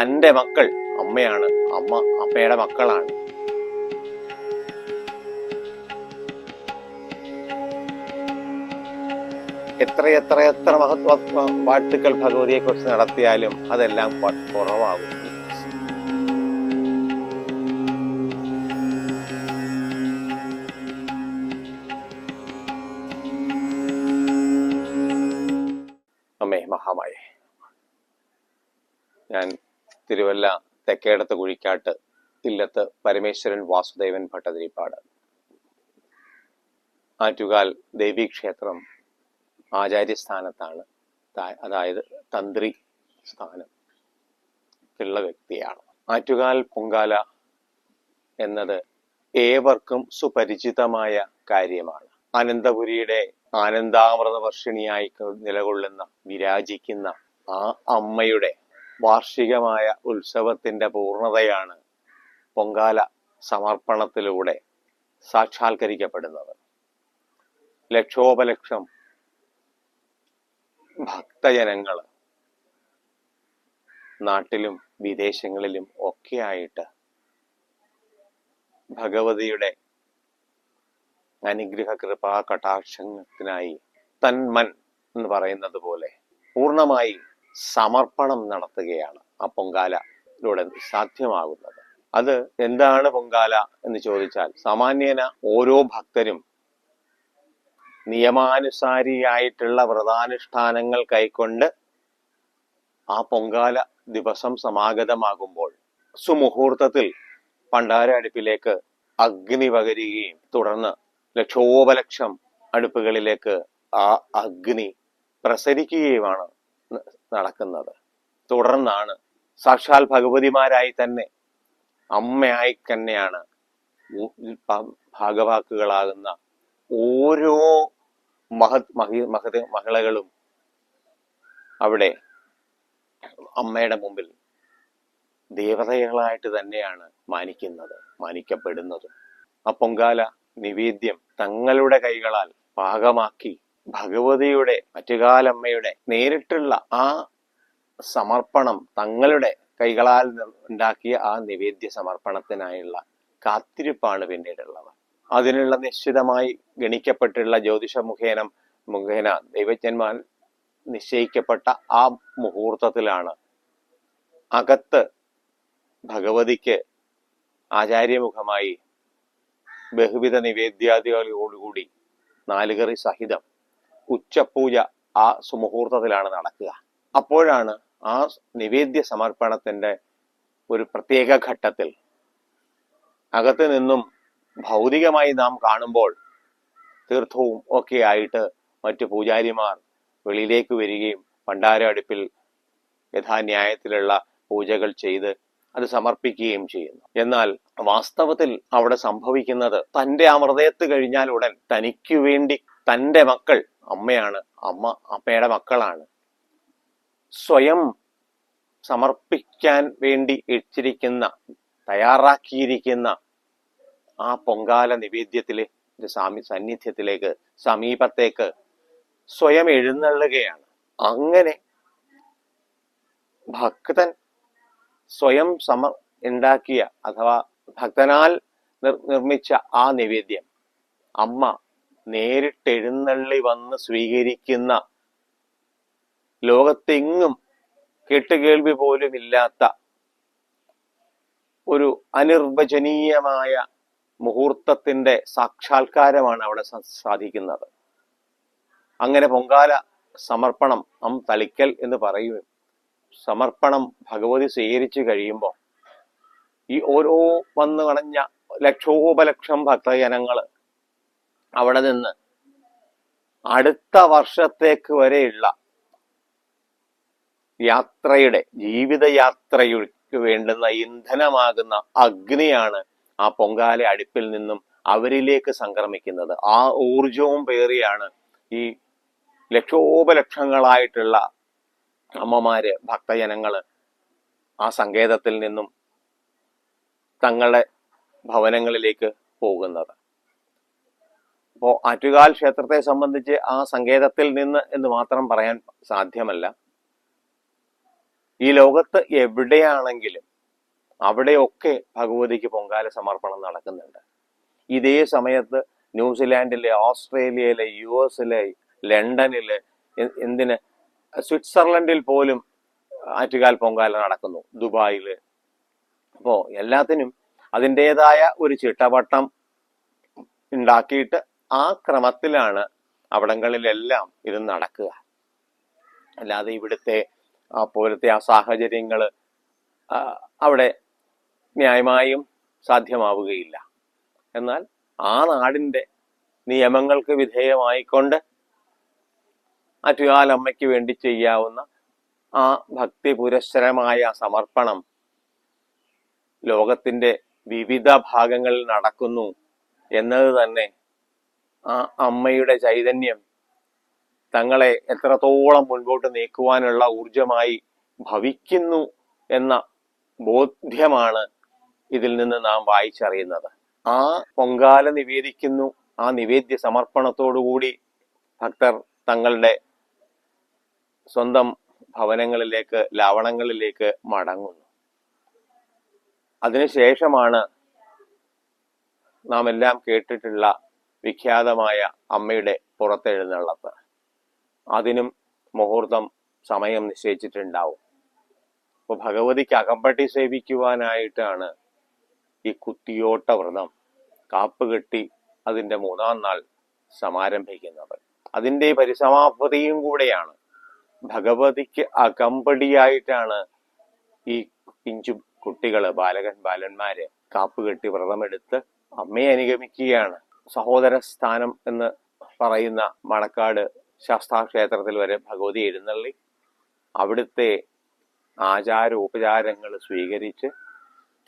തന്റെ മക്കൾ അമ്മയാണ് അമ്മ അമ്മയുടെ മക്കളാണ്. എത്രയെത്രയെത്ര മഹത്വ പാട്ടുകൾ ഭഗവതിയെക്കുറിച്ച് നടത്തിയാലും അതെല്ലാം കുറവാകുന്നു കുറവാകും. തിരുവല്ല തെക്കേടത്ത് കുഴിക്കാട്ട് ഇല്ലത്ത് പരമേശ്വരൻ വാസുദേവൻ ഭട്ടതിരിപ്പാട്. ആറ്റുകാൽ ദേവീക്ഷേത്രം ആചാര്യസ്ഥാനത്താണ്. അതായത് തന്ത്രി സ്ഥാനം ഉള്ള വ്യക്തിയാണ്. ആറ്റുകാൽ പൊങ്കാല എന്നത് ഏവർക്കും സുപരിചിതമായ കാര്യമാണ്. അനന്തപുരിയുടെ ആനന്ദാമൃത വർഷിണിയായി നിലകൊള്ളുന്ന വിരാജിക്കുന്ന ആ അമ്മയുടെ വാർഷികമായ ഉത്സവത്തിന്റെ പൂർണതയാണ് പൊങ്കാല സമർപ്പണത്തിലൂടെ സാക്ഷാത്കരിക്കപ്പെടുന്നത്. ലക്ഷോപലക്ഷം ഭക്തജനങ്ങൾ നാട്ടിലും വിദേശങ്ങളിലും ഒക്കെയായിട്ട് ഭഗവതിയുടെ അനുഗ്രഹ കൃപാ കടാക്ഷത്തിനായി തന്മൻ എന്ന് പറയുന്നത് പോലെ പൂർണമായി സമർപ്പണം നടത്തുകയാണ് ആ പൊങ്കാലയിലൂടെ സാധ്യമാകുന്നത്. അത് എന്താണ് പൊങ്കാല എന്ന് ചോദിച്ചാൽ സാമാന്യേന ഓരോ ഭക്തരും നിയമാനുസാരിയായിട്ടുള്ള വ്രതാനുഷ്ഠാനങ്ങൾ കൈക്കൊണ്ട് ആ പൊങ്കാല ദിവസം സമാഗതമാകുമ്പോൾ സുമുഹൂർത്തത്തിൽ പണ്ടാര അടുപ്പിലേക്ക് അഗ്നി പകരുകയും തുടർന്ന് ലക്ഷോപലക്ഷം അടുപ്പുകളിലേക്ക് ആ അഗ്നി പ്രസരിക്കുകയുമാണ് നടക്കുന്നത്. തുടർന്നാണ്. സാക്ഷാൽ ഭഗവതിമാരായി തന്നെ അമ്മയായി തന്നെയാണ് ഭാഗവാക്കുകളാകുന്ന ഓരോ മഹത് മഹി മഹത് മഹിളകളും അവിടെ അമ്മയുടെ മുമ്പിൽ ദേവതകളായിട്ട് തന്നെയാണ് മാനിക്കുന്നത് മാനിക്കപ്പെടുന്നത്. ആ പൊങ്കാല നിവേദ്യം തങ്ങളുടെ കൈകളാൽ പാകമാക്കി ഭഗവതിയുടെ മറ്റുകാലമ്മയുടെ നേരിട്ടുള്ള ആ സമർപ്പണം തങ്ങളുടെ കൈകളാൽ ഉണ്ടാക്കിയ ആ നിവേദ്യ സമർപ്പണത്തിനായുള്ള കാത്തിരിപ്പാണ് പിന്നീടുള്ളത്. അതിനുള്ള നിശ്ചിതമായി ഗണിക്കപ്പെട്ടുള്ള ജ്യോതിഷ മുഖേന മുഖേന ദൈവജ്ഞന്മാർ നിശ്ചയിക്കപ്പെട്ട ആ മുഹൂർത്തത്തിലാണ് അകത്ത് ഭഗവതിക്ക് ആചാര്യമുഖമായി ബഹുവിധ നിവേദ്യാദികളോടുകൂടി നാലുകറി സഹിതം ഉച്ചപൂജ ആ സുമുഹൂർത്തത്തിലാണ് നടക്കുക. അപ്പോഴാണ് ആ നിവേദ്യ സമർപ്പണത്തിന്റെ ഒരു പ്രത്യേക ഘട്ടത്തിൽ അകത്ത് നിന്നും ഭൗതികമായി നാം കാണുമ്പോൾ തീർത്ഥവും ഒക്കെ ആയിട്ട് മറ്റു പൂജാരിമാർ വെളിയിലേക്ക് വരികയും പണ്ടാര അടുപ്പിൽ യഥാന്യായത്തിലുള്ള പൂജകൾ ചെയ്ത് അത് സമർപ്പിക്കുകയും ചെയ്യുന്നു. എന്നാൽ വാസ്തവത്തിൽ അവിടെ സംഭവിക്കുന്നത് തന്റെ ആ ഹൃദയത്ത് കഴിഞ്ഞാൽ ഉടൻ തനിക്ക് വേണ്ടി തന്റെ മക്കൾ അമ്മയാണ് അമ്മ അമ്മയുടെ മക്കളാണ്. സ്വയം സമർപ്പിക്കാൻ വേണ്ടി ഇച്ചിരിക്കുന്ന തയ്യാറാക്കിയിരിക്കുന്ന ആ പൊങ്കാല നിവേദ്യത്തിലെ സാമി സന്നിധ്യത്തിലേക്ക് സമീപത്തേക്ക് സ്വയം എഴുന്നള്ളുകയാണ്. അങ്ങനെ ഭക്തൻ സ്വയം സമ ഉണ്ടാക്കിയ അഥവാ ഭക്തനാൽ നിർ നിർമ്മിച്ച ആ നിവേദ്യം അമ്മ നേരിട്ടെഴുന്നള്ളി വന്ന് സ്വീകരിക്കുന്ന ലോകത്തെങ്ങും കേട്ടുകേൾവി പോലും ഇല്ലാത്ത ഒരു അനിർവചനീയമായ മുഹൂർത്തത്തിന്റെ സാക്ഷാത്കാരമാണ് അവിടെ സാധിക്കുന്നത്. അങ്ങനെ പൊങ്കാല സമർപ്പണം അം തളിക്കൽ എന്ന് പറയും. സമർപ്പണം ഭഗവതി സ്വീകരിച്ചു കഴിയുമ്പോൾ ഈ ഓരോ വന്നു കണഞ്ഞ ലക്ഷോപലക്ഷം ഭക്തജനങ്ങൾ അവിടെ നിന്ന്. അടുത്ത വർഷത്തേക്ക് വരെയുള്ള യാത്രയുടെ ജീവിതയാത്രയ്ക്ക് വേണ്ടുന്ന ഇന്ധനമാകുന്ന അഗ്നിയാണ് ആ പൊങ്കാല അടുപ്പിൽ നിന്നും അവരിലേക്ക് സംക്രമിക്കുന്നത്. ആ ഊർജവും പേറിയാണ് ഈ ലക്ഷോപലക്ഷങ്ങളായിട്ടുള്ള അമ്മമാര് ഭക്തജനങ്ങൾ ആ സങ്കേതത്തിൽ നിന്നും തങ്ങളുടെ ഭവനങ്ങളിലേക്ക് പോകുന്നത്. അപ്പോ ആറ്റുകാൽ ക്ഷേത്രത്തെ സംബന്ധിച്ച് ആ സങ്കേതത്തിൽ നിന്ന് എന്ന് മാത്രം പറയാൻ സാധ്യമല്ല. ഈ ലോകത്ത് എവിടെയാണെങ്കിലും അവിടെയൊക്കെ ഭഗവതിക്ക് പൊങ്കാല സമർപ്പണം നടക്കുന്നുണ്ട്. ഇതേ സമയത്ത് ന്യൂസിലാൻഡിലെ ഓസ്ട്രേലിയയിലെ യു എസിലെ ലണ്ടനിലെ എന്തിന് സ്വിറ്റ്സർലൻഡിൽ പോലും ആറ്റുകാൽ പൊങ്കാല നടക്കുന്നു ദുബായിൽ അപ്പോ എല്ലാത്തിനും അതിന്റെതായ ഒരു ചിട്ടവട്ടം ഉണ്ടാക്കിയിട്ട് ആ ക്രമത്തിലാണ് അവിടങ്ങളിലെല്ലാം ഇത് നടക്കുക. അല്ലാതെ ഇവിടുത്തെ പോലത്തെ ആ സാഹചര്യങ്ങൾ അവിടെ ന്യായമായും സാധ്യമാവുകയില്ല. എന്നാൽ ആ നാടിന്റെ നിയമങ്ങൾക്ക് വിധേയമായിക്കൊണ്ട് അറ്റുകാലമ്മയ്ക്ക് വേണ്ടി ചെയ്യാവുന്ന ആ ഭക്തി പുരസ്സരമായ സമർപ്പണം ലോകത്തിന്റെ വിവിധ ഭാഗങ്ങളിൽ നടക്കുന്നു എന്നത് തന്നെ ആ അമ്മയുടെ ചൈതന്യം തങ്ങളെ എത്രത്തോളം മുൻപോട്ട് നീക്കുവാനുള്ള ഊർജമായി ഭവിക്കുന്നു എന്ന ബോധ്യമാണ് ഇതിൽ നിന്ന് നാം വായിച്ചറിയുന്നത്. ആ പൊങ്കാല നിവേദിക്കുന്നു. ആ നിവേദ്യ സമർപ്പണത്തോടുകൂടി ഭക്തർ തങ്ങളുടെ സ്വന്തം ഭവനങ്ങളിലേക്ക് ലാവണങ്ങളിലേക്ക് മടങ്ങുന്നു. അതിനുശേഷമാണ് നാം എല്ലാം കേട്ടിട്ടുള്ള വിഖ്യാതമായ അമ്മയുടെ പുറത്തെഴുന്നള്ളത്ത്. അതിനും മുഹൂർത്തം സമയം നിശ്ചയിച്ചിട്ടുണ്ടാവും. അപ്പൊ ഭഗവതിക്ക് അകമ്പട്ടി സേവിക്കുവാനായിട്ടാണ് ഈ കുത്തിയോട്ട വ്രതം കാപ്പ് കെട്ടി അതിന്റെ മൂന്നാം നാൾ സമാരംഭിക്കുന്നത്. അതിന്റെ പരിസമാപ്തിയും കൂടെയാണ് ഭഗവതിക്ക് അകമ്പടിയായിട്ടാണ് ഈ പിഞ്ചു കുട്ടികൾ ബാലകൻ ബാലന്മാര് കാപ്പ് കെട്ടി വ്രതമെടുത്ത് അമ്മയെ അനുഗമിക്കുകയാണ്. സഹോദര സ്ഥാനം എന്ന് പറയുന്ന മണക്കാട് ശാസ്താക്ഷേത്രത്തിൽ വരെ ഭഗവതി എഴുന്നള്ളി അവിടുത്തെ ആചാരോപചാരങ്ങൾ സ്വീകരിച്ച്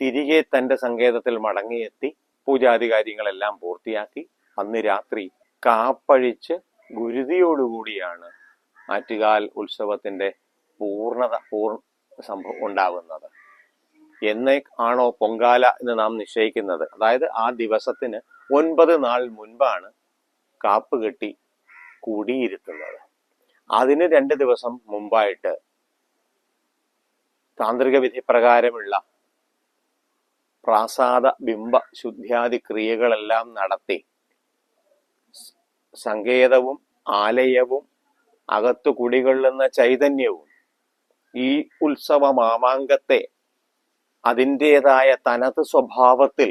തിരികെ തന്റെ സങ്കേതത്തിൽ മടങ്ങിയെത്തി പൂജാതി കാര്യങ്ങളെല്ലാം പൂർത്തിയാക്കി അന്ന് രാത്രി കാപ്പഴിച്ച് ഗുരുതിയോടുകൂടിയാണ് ആറ്റുകാൽ ഉത്സവത്തിന്റെ പൂർണത പൂർണ സംഭവം ഉണ്ടാകുന്നത്. എന്നേ ആണോ പൊങ്കാല എന്ന് നാം നിശ്ചയിക്കുന്നത്? അതായത് ആ ദിവസത്തിന് ഒൻപത് നാൾ മുൻപാണ് കാപ്പ് കെട്ടി കൂടിയിരുത്തുന്നത്. അതിന് രണ്ട് ദിവസം മുമ്പായിട്ട് താന്ത്രിക വിധി പ്രകാരമുള്ള പ്രാസാദ ബിംബ ശുദ്ധ്യാദി ക്രിയകളെല്ലാം നടത്തി സങ്കേതവും ആലയവും അകത്തു കുടികൊള്ളുന്ന ചൈതന്യവും ഈ ഉത്സവ മാമാങ്കത്തെ അതിന്റെതായ തനത് സ്വഭാവത്തിൽ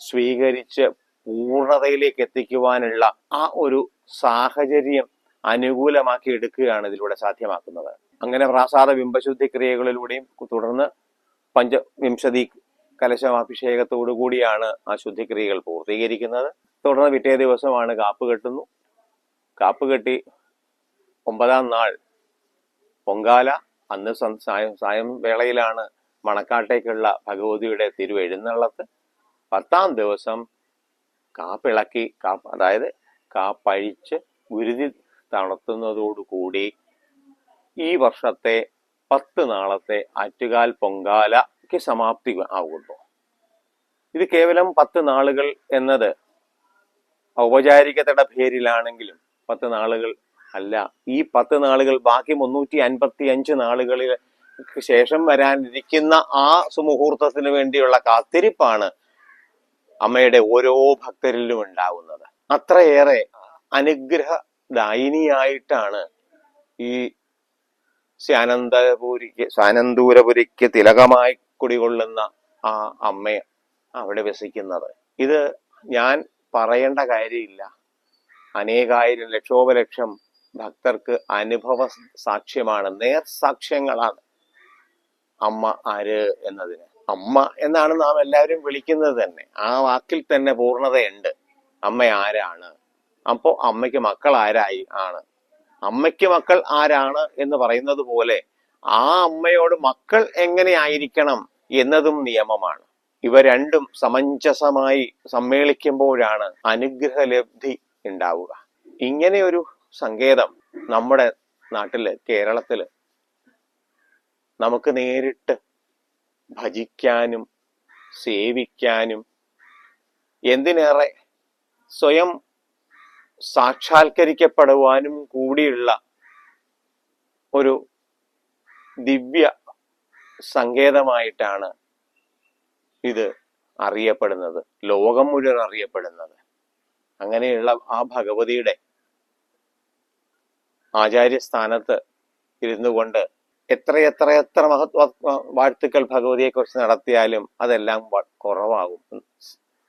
സ്വീകരിച്ച് പൂർണതയിലേക്ക് എത്തിക്കുവാനുള്ള ആ ഒരു സാഹചര്യം അനുകൂലമാക്കി എടുക്കുകയാണ് ഇതിലൂടെ സാധ്യമാക്കുന്നത്. അങ്ങനെ പ്രാസാദ ബിംബശുദ്ധി ക്രിയകളിലൂടെയും തുടർന്ന് പഞ്ചവിംശതി കലശാഭിഷേകത്തോടു കൂടിയാണ് ആ ശുദ്ധിക്രിയകൾ പൂർത്തീകരിക്കുന്നത്. തുടർന്ന് പിറ്റേ ദിവസമാണ് കാപ്പ് കെട്ടുന്നു. കാപ്പ് കെട്ടി ഒമ്പതാം നാൾ പൊങ്കാല അന്ന് സായം സായം വേളയിലാണ് മണക്കാട്ടേക്കുള്ള ഭഗവതിയുടെ തിരുവെഴുന്നള്ളത്ത്. പത്താം ദിവസം കാപ്പിളക്കി കാപ്പ് അതായത് കാപ്പഴിച്ച് ഗുരുതി നടത്തുന്നതോടുകൂടി ഈ വർഷത്തെ പത്ത് നാളത്തെ ആറ്റുകാൽ പൊങ്കാലയ്ക്ക് സമാപ്തി ആകുന്നു. ഇത് കേവലം പത്ത് നാളുകൾ എന്നത് ഔപചാരികതയുടെ പേരിലാണെങ്കിലും പത്ത് നാളുകൾ അല്ല ഈ പത്ത് നാളുകൾ ബാക്കി മുന്നൂറ്റി അൻപത്തി അഞ്ച് നാളുകളിൽ ശേഷം വരാനിരിക്കുന്ന ആ സുമുഹൂർത്തത്തിന് വേണ്ടിയുള്ള കാത്തിരിപ്പാണ് അമ്മയുടെ ഓരോ ഭക്തരിലും ഉണ്ടാവുന്നത്. അത്രയേറെ അനുഗ്രഹദായിനിയായിട്ടാണ് ഈ സ്യാനന്ദപുരിക്ക് സ്വാനന്തൂരപുരിക്ക് തിലകമായി കുടികൊള്ളുന്ന ആ അമ്മ അവിടെ വസിക്കുന്നത്. ഇത് ഞാൻ പറയേണ്ട കാര്യമില്ല. അനേകായിരം ലക്ഷോപലക്ഷം ഭക്തർക്ക് അനുഭവ സാക്ഷ്യമാണ് നേർ സാക്ഷ്യങ്ങളാണ് അമ്മ ആര് എന്നതിന്. അമ്മ എന്നാണ് നാം എല്ലാവരും വിളിക്കുന്നത് തന്നെ. ആ വാക്കിൽ തന്നെ പൂർണതയുണ്ട്. അമ്മ ആരാണ്? അപ്പോ അമ്മയ്ക്ക് മക്കൾ ആരായി? ആണ്. അമ്മയ്ക്ക് മക്കൾ ആരാണ് എന്ന് പറയുന്നത് പോലെ ആ അമ്മയോട് മക്കൾ എങ്ങനെയായിരിക്കണം എന്നതും നിയമമാണ്. ഇവ രണ്ടും സമഞ്ജസമായി സമ്മേളിക്കുമ്പോഴാണ് അനുഗ്രഹലബ്ധി ഉണ്ടാവുക. ഇങ്ങനെ ഒരു സങ്കേതം നമ്മുടെ നാട്ടിൽ കേരളത്തിൽ നമുക്ക് നേരിട്ട് ഭജിക്കാനും സേവിക്കാനും എന്തിനേറെ സ്വയം സാക്ഷാത്കരിക്കപ്പെടുവാനും കൂടിയുള്ള ഒരു ദിവ്യ സങ്കേതമായിട്ടാണ് ഇത് അറിയപ്പെടുന്നത്. ലോകം മുഴുവൻ അറിയപ്പെടുന്നത്. അങ്ങനെയുള്ള ആ ഭഗവതിയുടെ ആചാര്യസ്ഥാനത്ത് ഇരുന്നു കൊണ്ട് എത്രയെത്ര എത്ര മഹത്വ വാഴ്ത്തുക്കൾ ഭഗവതിയെ കുറിച്ച് നടത്തിയാലും അതെല്ലാം കുറവാകും.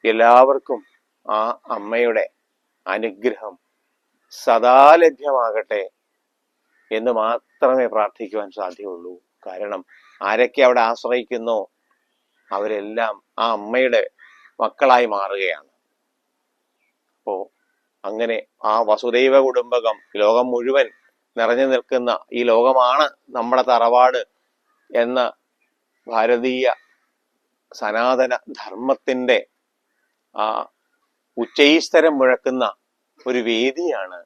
എല്ലാവർക്കും ആ അമ്മയുടെ അനുഗ്രഹം സദാ ലഭ്യമാകട്ടെ എന്ന് മാത്രമേ പ്രാർത്ഥിക്കുവാൻ സാധ്യമുള്ളൂ കാരണം ആരൊക്കെ അവിടെ ആശ്രയിക്കുന്നോ അവരെല്ലാം ആ അമ്മയുടെ മക്കളായി മാറുകയാണ്. അപ്പോ അങ്ങനെ ആ വസുദൈവ കുടുംബകം ലോകം മുഴുവൻ നിറഞ്ഞു നിൽക്കുന്ന ഈ ലോകമാണ് നമ്മുടെ തറവാട് എന്ന ഭാരതീയ സനാതന ധർമ്മത്തിന്റെ ആ ഉച്ചൈസ്തരം മുഴക്കുന്ന ഒരു വേദിയാണ്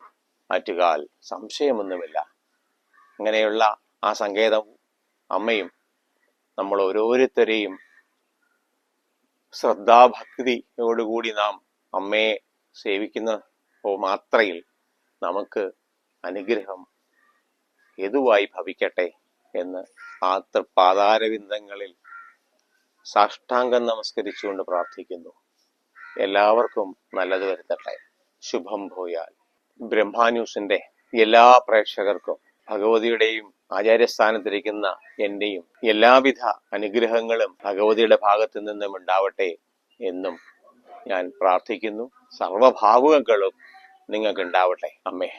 ആറ്റുകാൽ സംശയമൊന്നുമില്ല. അങ്ങനെയുള്ള ആ സങ്കേതം അമ്മയും നമ്മൾ ഓരോരുത്തരെയും ശ്രദ്ധാഭക്തിയോടുകൂടി നാം അമ്മയെ സേവിക്കുന്ന മാത്രയിൽ നമുക്ക് അനുഗ്രഹം എതുവായി ഭവിക്കട്ടെ എന്ന് ആ തൃപ്പാതാരവിന്ദങ്ങളിൽ സാഷ്ടാംഗം നമസ്കരിച്ചുകൊണ്ട് പ്രാർത്ഥിക്കുന്നു. എല്ലാവർക്കും നല്ലത് വരുത്തട്ടെ. ശുഭം ഭൂയാൽ. ബ്രഹ്മാന്യൂസിന്റെ എല്ലാ പ്രേക്ഷകർക്കും ഭഗവതിയുടെയും ആചാര്യസ്ഥാനത്തിരിക്കുന്ന എന്റെയും എല്ലാവിധ അനുഗ്രഹങ്ങളും ഭഗവതിയുടെ ഭാഗത്തു നിന്നും ഉണ്ടാവട്ടെ എന്നും ഞാൻ പ്രാർത്ഥിക്കുന്നു. സർവഭാവുകങ്ങളും നിങ്ങൾക്ക് ഉണ്ടാവട്ടെ അമ്മേ.